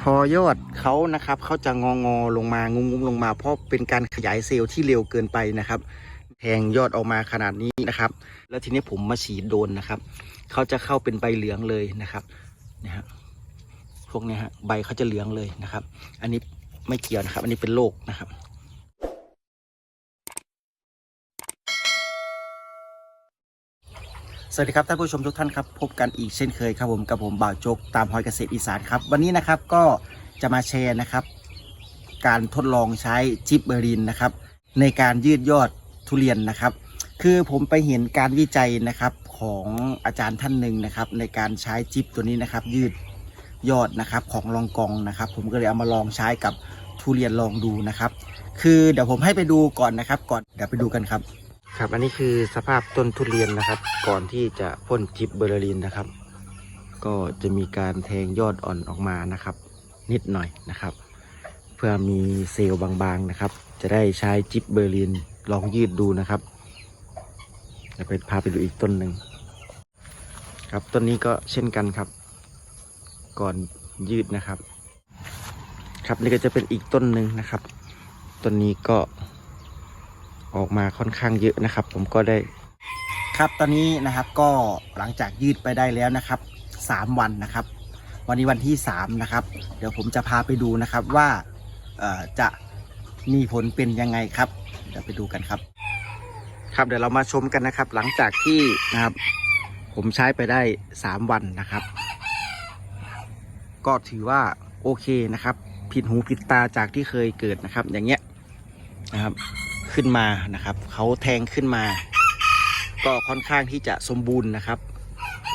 พอยอดเขานะครับเขาจะงองอลงมางุ้มลงมา เพราะเป็นการขยายเซลล์ที่เร็วเกินไปนะครับแทงยอดออกมาขนาดนี้นะครับ แล้วทีนี้ผมมาฉีดโดนนะครับเขาจะเข้าเป็นใบเหลืองเลยนะครับนะฮะพวกนี้ฮะใบเขาจะเหลืองเลยนะครับ อันนี้ไม่เกี่ยวนะครับ อันนี้เป็นโรคนะครับ สวัสดีครับท่านผู้ชมทุกท่านครับพบกันอีกเช่นเคยครับผมกับผมบ่าวโจกตามหอยเกษตรอีสานครับวันนี้นะครับก็จะมาแชร์นะครับ การทดลองใช้จิบเบอรินนะครับ ในการยืดยอดทุเรียนนะครับ คือผมไปเห็นการวิจัยนะครับของอาจารย์ท่านหนึ่งนะครับ ในการใช้จิบตัวนี้นะครับ ยืดยอดนะครับของลองกองนะครับ ผมก็เลยเอามาลองใช้กับทุเรียนลองดูนะครับ คือเดี๋ยวผมให้ไปดูก่อนนะครับ ก่อนเดี๋ยวไปดูกันครับ ครับ อันนี้คือสภาพต้นทุเรียนนะครับ ก่อนที่จะพ่นจิบเบอร์ลินนะครับ ก็จะมีการแทงยอดอ่อนออกมานะครับ นิดหน่อยนะครับ เพื่อมีเซลล์บางๆนะครับ จะได้ใช้จิบเบอร์ลินลองยืดดูนะครับเดี๋ยวไปพาไปดูอีกต้นหนึ่งครับต้นนี้ก็เช่นกันครับ ก่อนยืดนะครับ ครับนี่ก็จะเป็นอีกต้นหนึ่งนะครับต้นนี้ก็ ออกมาค่อนข้างเยอะนะครับ ผมก็ได้ ครับตอนนี้นะครับก็หลังจากยืดไปได้แล้วนะครับสามวันนะครับ วันนี้วันที่สามนะครับ เดี๋ยวผมจะพาไปดูนะครับว่าเอ่อจะมีผลเป็นยังไงครับ เดี๋ยวไปดูกันครับ ครับเดี๋ยวเรามาชมกันนะครับ หลังจากที่นะครับ ผมใช้ไปได้สามวันนะครับ ก็ถือว่าโอเคนะครับ ผิดหูผิดตาจากที่เคยเกิดนะครับ อย่างเงี้ยนะครับ ขึ้นมานะครับเขาแทงขึ้นมา ก็ค่อนข้างที่จะสมบูรณ์นะครับ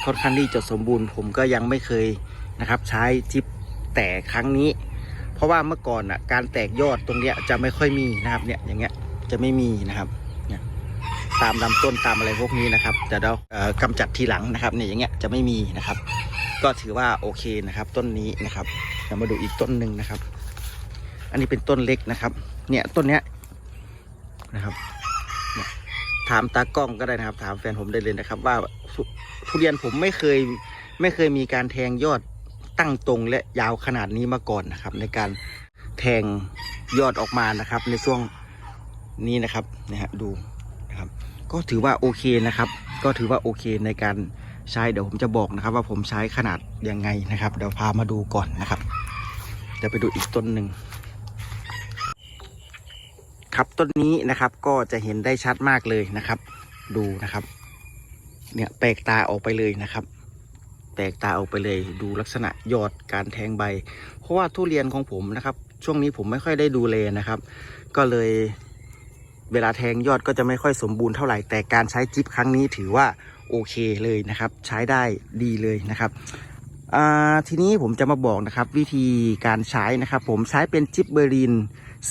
ค่อนข้างที่จะสมบูรณ์ ผมก็ยังไม่เคยนะครับ ใช้จิปแตกครั้งนี้ เพราะว่าเมื่อก่อนอะการแตกยอดตรงเนี้ยจะไม่ค่อยมีนะครับเนี่ยอย่างเงี้ยจะไม่มีนะครับเนี่ยตามลำต้นตามอะไรพวกนี้นะครับ แต่เราเอ่อกำจัดทีหลังนะครับเนี่ยอย่างเงี้ยจะไม่มีนะครับ ก็ถือว่าโอเคนะครับ ต้นนี้นะครับเรามาดูอีกต้นหนึ่งนะครับ อันนี้เป็นต้นเล็กนะครับ เนี่ยต้นเนี้ย นะครับ ถามตากล้องก็ได้นะครับ ถามแฟนผมได้เลยนะครับ ว่าทุเรียนผมไม่เคยไม่เคยมีการแทงยอดตั้งตรงและยาวขนาดนี้มาก่อนนะครับ ในการแทงยอดออกมานะครับ ในช่วงนี้นะครับนะฮะดูนะครับ ก็ถือว่าโอเคนะครับ ก็ถือว่าโอเคในการใช้เดี๋ยวผมจะบอกนะครับ ว่าผมใช้ขนาดยังไงนะครับ เดี๋ยวพามาดูก่อนนะครับเดี๋ยวไปดูอีกต้นหนึ่ง ครับต้นนี้นะครับก็จะเห็นได้ชัดมากเลยนะครับ ดูนะครับ เนี่ยแปลกตาออกไปเลยนะครับ แปลกตาออกไปเลย ดูลักษณะยอดการแทงใบ เพราะว่าทุเรียนของผมนะครับ ช่วงนี้ผมไม่ค่อยได้ดูแลนะครับ ก็เลยเวลาแทงยอดก็จะไม่ค่อยสมบูรณ์เท่าไหร่แต่การใช้จิ๊บครั้งนี้ถือว่าโอเคเลยนะครับ ใช้ได้ดีเลยนะครับทีนี้ผมจะมาบอกนะครับวิธีการใช้นะครับ ผมใช้เป็นจิ๊บเบอรีน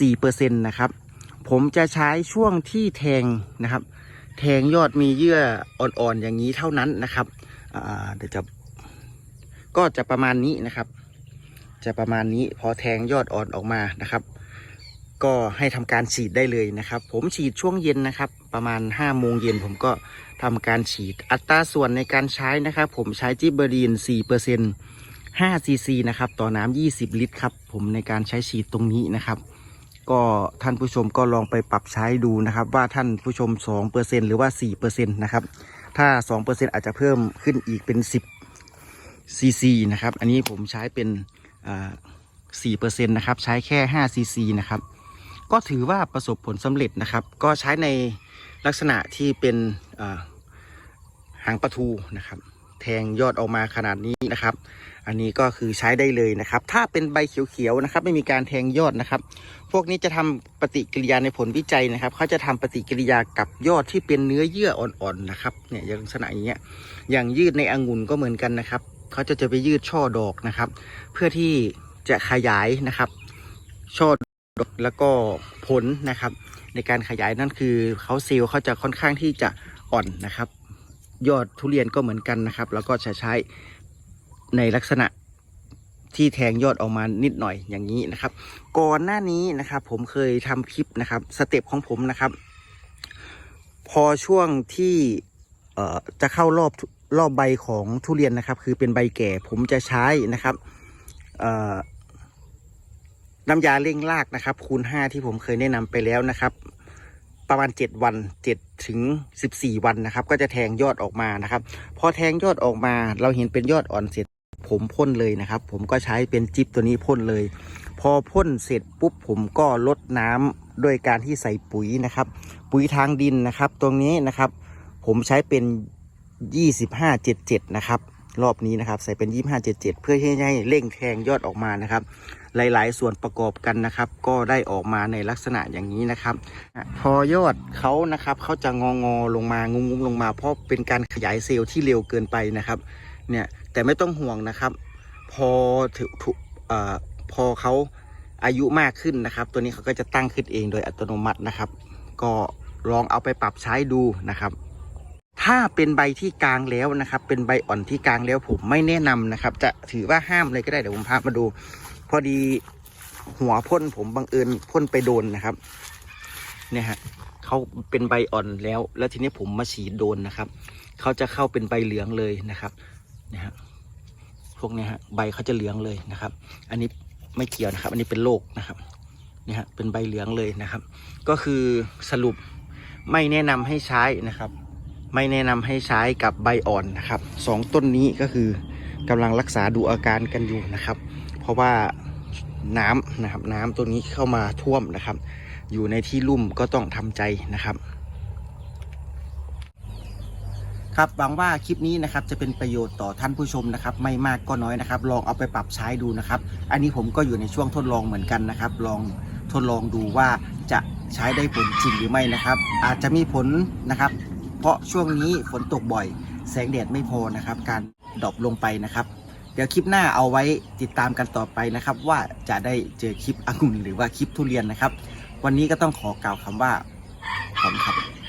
4%นะครับ ผมจะใช้ช่วงที่แทงนะครับ แทงยอดมีเยื่ออ่อนๆอย่างนี้เท่านั้นนะครับเดี๋ยวจะก็จะประมาณนี้นะครับ จะประมาณนี้พอแทงยอดอ่อนออกมานะครับ ก็ให้ทำการฉีดได้เลยนะครับ ผมฉีดช่วงเย็นนะครับ ประมาณ5้าโมงเย็นผมก็ทำการฉีดอัตราส่วนในการใช้นะครับ ผมใช้จิบเบอรีน4% 5ซีซีนะครับ ต่อน้ำ20 ลิตรครับ ผมในการใช้ฉีดตรงนี้นะครับ ก็ท่านผู้ชมก็ลองไปปรับใช้ดูนะครับ ว่าท่านผู้ชม 2%หรือว่า 4%นะครับ ถ้า 2%อาจจะเพิ่มขึ้นอีกเป็น 10 ซีซีนะครับ อันนี้ผมใช้เป็นอ่า4%นะครับ ใช้แค่5ซีซีนะครับ ก็ถือว่าประสบผลสำเร็จนะครับ ก็ใช้ในลักษณะที่เป็นหางปลาทูนะครับ แทงยอดออกมาขนาดนี้นะครับ อันนี้ก็คือใช้ได้เลยนะครับ ถ้าเป็นใบเขียวๆนะครับ ไม่มีการแทงยอดนะครับ พวกนี้จะทำปฏิกิริยาในผลวิจัยนะครับเขาจะทำปฏิกิริยากับยอดที่เป็นเนื้อเยื่ออ่อนๆนะครับเนี่ยอย่างลักษณะอย่างเงี้ยอย่างยืดในองุ่นก็เหมือนกันนะครับเขาจะจะไปยืดช่อดอกนะครับ เพื่อที่จะขยายนะครับ ช่อดอกแล้วก็ผลนะครับ ในการขยายนั่นคือเขาเซลล์เขาจะค่อนข้างที่จะอ่อนนะครับ ยอดทุเรียนก็เหมือนกันนะครับ แล้วก็จะใช้ ในลักษณะที่แทงยอดออกมานิดหน่อยอย่างนี้นะครับ ก่อนหน้านี้นะครับ ผมเคยทำคลิปนะครับสเต็ปของผมนะครับ พอช่วงที่เอ่อจะเข้ารอบรอบใบของทุเรียนนะครับ คือเป็นใบแก่ผมจะใช้นะครับเอ่อน้ำยาเร่งรากนะครับ คูณ 5 ที่ผมเคยแนะนำไปแล้วนะครับ ประมาณ 7 วัน7ถึง 14 วันนะครับ ก็จะแทงยอดออกมานะครับ พอแทงยอดออกมา เราเห็นเป็นยอดอ่อนเสร็จ ผมพ่นเลยนะครับ ผมก็ใช้เป็นจิ๊บตัวนี้พ่นเลย พอพ่นเสร็จปุ๊บผมก็ลดน้ำโดยการที่ใส่ปุ๋ยนะครับ ปุ๋ยทางดินนะครับ ตรงนี้นะครับ ผมใช้เป็น 2577 นะครับรอบนี้นะครับ ใส่เป็น 2577 เพื่อให้ให้เร่งแทงยอดออกมานะครับ หลาย ๆ ส่วนประกอบกันนะครับ ก็ได้ออกมาในลักษณะอย่างนี้นะครับ พอยอดเขานะครับเขาจะงองอลงมางุ้มๆลงมา เพราะเป็นการขยายเซลล์ที่เร็วเกินไปนะครับ เนี่ย แต่ไม่ต้องห่วงนะครับ พอถึงถุพอเขาอายุมากขึ้นนะครับ ตัวนี้เขาก็จะตั้งขึ้นเองโดยอัตโนมัตินะครับ ก็ลองเอาไปปรับใช้ดูนะครับถ้าเป็นใบที่กลางแล้วนะครับ เป็นใบอ่อนที่กลางแล้วผมไม่แนะนำนะครับ จะถือว่าห้ามเลยก็ได้เดี๋ยวผมพามาดู พอดีหัวพ่นผมบังเอิญพ่นไปโดนนะครับ เนี่ยฮะเขาเป็นใบอ่อนแล้ว แล้วทีนี้ผมมาฉีดโดนนะครับเขาจะเข้าเป็นใบเหลืองเลยนะครับ นะฮะพวกนี้ฮะใบเขาจะเหลืองเลยนะครับ อันนี้ไม่เกี่ยวนะครับ อันนี้เป็นโรคนะครับนี่ฮะเป็นใบเหลืองเลยนะครับ ก็คือสรุปไม่แนะนำให้ใช้นะครับ ไม่แนะนำให้ใช้กับใบอ่อนนะครับสองต้นนี้ก็คือกำลังรักษาดูอาการกันอยู่นะครับ เพราะว่าน้ำนะครับ น้ำตัวนี้เข้ามาท่วมนะครับ อยู่ในที่ลุ่มก็ต้องทำใจนะครับ ครับหวังว่าคลิปนี้นะครับจะเป็นประโยชน์ต่อท่านผู้ชมนะครับ ไม่มากก็น้อยนะครับ ลองเอาไปปรับใช้ดูนะครับ อันนี้ผมก็อยู่ในช่วงทดลองเหมือนกันนะครับ ลองทดลองดูว่าจะใช้ได้ผลจริงหรือไม่นะครับ อาจจะมีผลนะครับ เพราะช่วงนี้ฝนตกบ่อย แสงแดดไม่พอนะครับ การดรอปลงไปนะครับ เดี๋ยวคลิปหน้าเอาไว้ติดตามกันต่อไปนะครับ ว่าจะได้เจอคลิปองุ่นหรือว่าคลิปทุเรียนนะครับ วันนี้ก็ต้องขอกล่าวคำว่าขอบคุณครับ